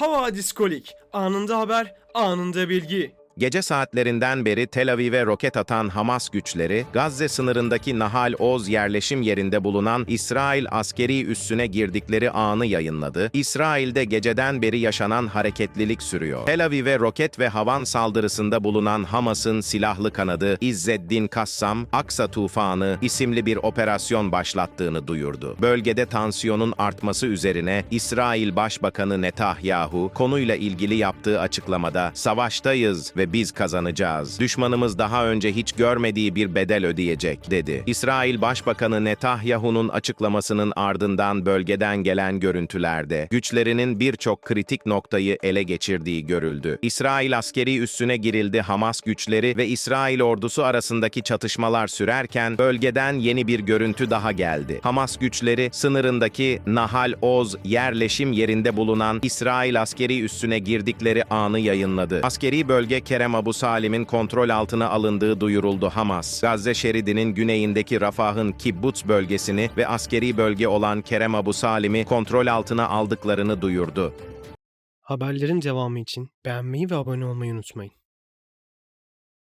Hava Diskolik. Anında haber, anında bilgi. Gece saatlerinden beri Tel Aviv'e roket atan Hamas güçleri, Gazze sınırındaki Nahal Oz yerleşim yerinde bulunan İsrail askeri üssüne girdikleri anı yayınladı. İsrail'de geceden beri yaşanan hareketlilik sürüyor. Tel Aviv'e roket ve havan saldırısında bulunan Hamas'ın silahlı kanadı İzzeddin Kassam, Aksa Tufanı isimli bir operasyon başlattığını duyurdu. Bölgede tansiyonun artması üzerine İsrail Başbakanı Netanyahu konuyla ilgili yaptığı açıklamada "Savaştayız ve biz kazanacağız. Düşmanımız daha önce hiç görmediği bir bedel ödeyecek." dedi. İsrail Başbakanı Netanyahu'nun açıklamasının ardından bölgeden gelen görüntülerde güçlerinin birçok kritik noktayı ele geçirdiği görüldü. İsrail askeri üssüne girildi. Hamas güçleri ve İsrail ordusu arasındaki çatışmalar sürerken bölgeden yeni bir görüntü daha geldi. Hamas güçleri sınırındaki Nahal Oz yerleşim yerinde bulunan İsrail askeri üssüne girdikleri anı yayınladı. Askeri bölge Kerem Abu Salim'in kontrol altına alındığı duyuruldu Hamas. Gazze şeridinin güneyindeki Rafah'ın Kibbutz bölgesini ve askeri bölge olan Kerem Abu Salim'i kontrol altına aldıklarını duyurdu. Haberlerin devamı için beğenmeyi ve abone olmayı unutmayın.